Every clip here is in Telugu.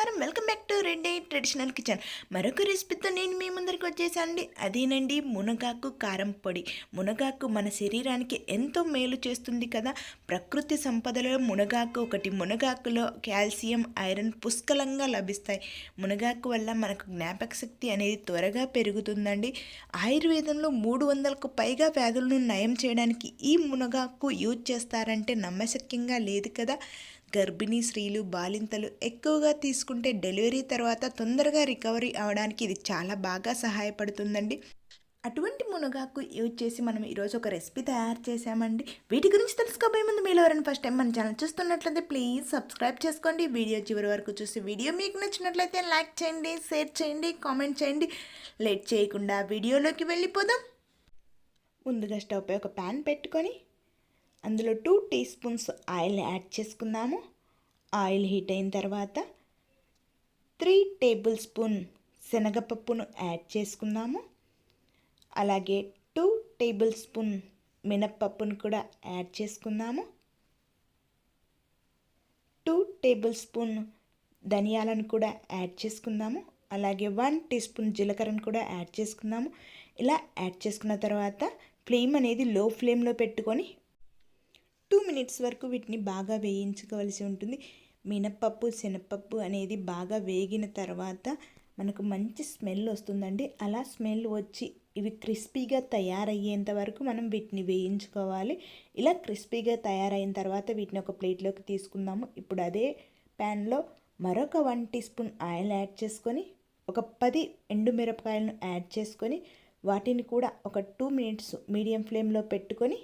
నమస్కారం. వెల్కమ్ బ్యాక్ టు రెండే ట్రెడిషనల్ కిచెన్. మరొక రెసిపీతో నేను మీ ముందరికి వచ్చేసానండి. అదేనండి మునగాకు కారం పొడి. మునగాకు మన శరీరానికి ఎంతో మేలు చేస్తుంది కదా. ప్రకృతి సంపదలో మునగాకు ఒకటి మునగాకులో కాల్షియం ఐరన్ పుష్కలంగా లభిస్తాయి. మునగాకు వల్ల మనకు జ్ఞాపక శక్తి అనేది త్వరగా పెరుగుతుందండి. ఆయుర్వేదంలో మూడు వందలకు పైగా వ్యాధులను నయం చేయడానికి ఈ మునగాకు యూజ్ చేస్తారంటే నమ్మశక్యంగా లేదు కదా. గర్భిణీ స్త్రీలు బాలింతలు ఎక్కువగా తీసుకుంటే డెలివరీ తర్వాత తొందరగా రికవరీ అవడానికి ఇది చాలా బాగా సహాయపడుతుందండి. అటువంటి మునగాకు యూజ్ చేసి మనం ఈరోజు ఒక రెసిపీ తయారు చేసామండి వీటి గురించి తెలుసుకోబోయే ముందు మీరు ఎవరైనా ఫస్ట్ టైం మన ఛానల్ చూస్తున్నట్లయితే ప్లీజ్ సబ్స్క్రైబ్ చేసుకోండి. వీడియో చివరి వరకు చూసి వీడియో మీకు నచ్చినట్లయితే లైక్ చేయండి షేర్ చేయండి కామెంట్ చేయండి. లేట్ చేయకుండా వీడియోలోకి వెళ్ళిపోదాం. ముందుగా స్టవ్పై ఒక ప్యాన్ పెట్టుకొని అందులో two teaspoons oil add చేసుకుందాము. ఆయిల్ హీట్ అయిన తర్వాత త్రీ టేబుల్ స్పూన్ శనగపప్పును యాడ్ చేసుకుందాము. అలాగే టూ టేబుల్ స్పూన్ మినప్పప్పును కూడా యాడ్ చేసుకుందాము. టూ టేబుల్ స్పూన్ ధనియాలను కూడా యాడ్ చేసుకుందాము. అలాగే వన్ టీ స్పూన్ జీలకర్రను కూడా యాడ్ చేసుకుందాము. ఇలా యాడ్ చేసుకున్న తర్వాత ఫ్లేమ్ అనేది లో ఫ్లేమ్లో పెట్టుకొని టూ మినిట్స్ వరకు వీటిని బాగా వేయించుకోవాల్సి ఉంటుంది. మినప్పప్పు శనగపప్పు అనేది బాగా వేగిన తర్వాత మనకు మంచి స్మెల్ వస్తుందండి. అలా స్మెల్ వచ్చి ఇవి క్రిస్పీగా తయారయ్యేంత వరకు మనం వీటిని వేయించుకోవాలి. ఇలా క్రిస్పీగా తయారైన తర్వాత వీటిని ఒక ప్లేట్లోకి తీసుకుందాము. ఇప్పుడు అదే ప్యాన్లో మరొక one teaspoon oil add చేసుకొని ఒక పది ఎండుమిరపకాయలను యాడ్ చేసుకొని వాటిని కూడా ఒక టూ మినిట్స్ మీడియం ఫ్లేమ్లో పెట్టుకొని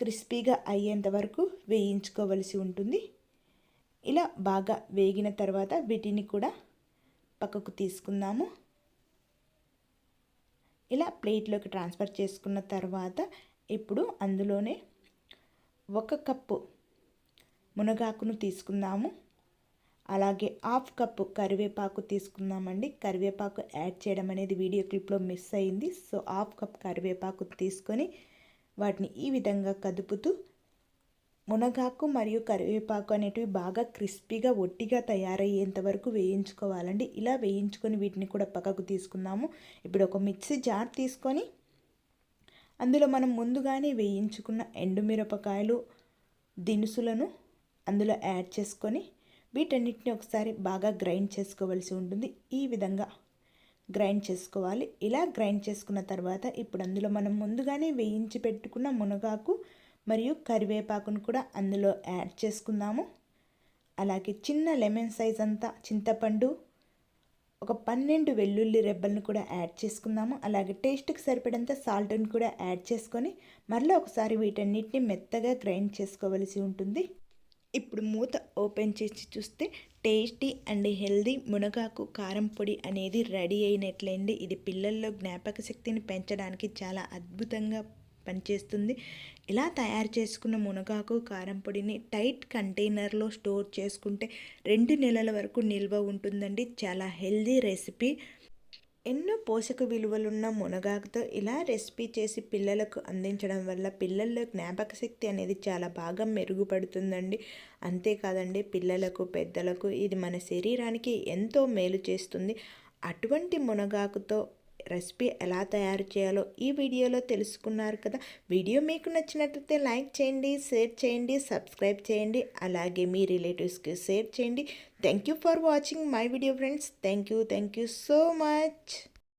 క్రిస్పీగా అయ్యేంత వరకు వేయించుకోవలసి ఉంటుంది. ఇలా బాగా వేగిన తర్వాత వీటిని కూడా పక్కకు తీసుకుందాము. ఇలా ప్లేట్లోకి ట్రాన్స్ఫర్ చేసుకున్న తర్వాత ఇప్పుడు అందులోనే ఒక కప్పు మునగాకును తీసుకుందాము. అలాగే హాఫ్ కప్పు కరివేపాకు తీసుకుందామండి. కరివేపాకు యాడ్ చేయడం అనేది వీడియో క్లిప్లో మిస్ అయింది. సో హాఫ్ కప్ కరివేపాకు తీసుకొని వాటిని ఈ విధంగా కదుపుతూ మునగాకు మరియు కరివేపాకు అనేటివి బాగా క్రిస్పీగా ఒట్టిగా తయారయ్యేంత వరకు వేయించుకోవాలండి. ఇలా వేయించుకొని వీటిని కూడా పక్కకు తీసుకున్నాము ఇప్పుడు ఒక మిక్సీ జార్ తీసుకొని అందులో మనం ముందుగానే వేయించుకున్న ఎండుమిరపకాయలు దినుసులను అందులో యాడ్ చేసుకొని వీటన్నిటిని ఒకసారి బాగా గ్రైండ్ చేసుకోవాల్సి ఉంటుంది. ఈ విధంగా గ్రైండ్ చేసుకోవాలి. ఇలా గ్రైండ్ చేసుకున్న తర్వాత ఇప్పుడు అందులో మనం ముందుగానే వేయించి పెట్టుకున్న మునగాకు మరియు కరివేపాకును కూడా అందులో యాడ్ చేసుకుందాము. అలాగే చిన్న లెమన్ సైజ్ అంతా చింతపండు ఒక పన్నెండు వెల్లుల్లి రెబ్బలను కూడా యాడ్ చేసుకుందాము. అలాగే టేస్ట్కి సరిపడంత సాల్ట్ని కూడా యాడ్ చేసుకొని మరలా ఒకసారి వీటన్నిటిని మెత్తగా గ్రైండ్ చేసుకోవలసి ఉంటుంది. ఇప్పుడు మూత ఓపెన్ చేసి చూస్తే టేస్టీ అండ్ హెల్దీ మునగాకు కారం పొడి అనేది రెడీ అయినట్లయింది. ఇది పిల్లల్లో జ్ఞాపక శక్తిని పెంచడానికి చాలా అద్భుతంగా పనిచేస్తుంది. ఇలా తయారు చేసుకున్న మునగాకు కారం పొడిని టైట్ కంటైనర్లో స్టోర్ చేసుకుంటే రెండు నెలల వరకు నిల్వ ఉంటుందండి. చాలా హెల్దీ రెసిపీ. ఎన్నో పోషక విలువలున్న మునగాకుతో ఇలా రెసిపీ చేసి పిల్లలకు అందించడం వల్ల పిల్లల్లో జ్ఞాపక శక్తి అనేది చాలా బాగా మెరుగుపడుతుందండి. అంతేకాదండి పిల్లలకు పెద్దలకు ఇది మన శరీరానికి ఎంతో మేలు చేస్తుంది. అటువంటి మునగాకుతో రెసిపీ ఎలా తయారు చేయాలో ఈ వీడియోలో తెలుసుకున్నారు కదా. వీడియో మీకు నచ్చినట్లయితే లైక్ చేయండి షేర్ చేయండి సబ్స్క్రైబ్ చేయండి అలాగే మీ రిలేటివ్స్కి షేర్ చేయండి. Thank you for watching my video friends. Thank you thank you so much.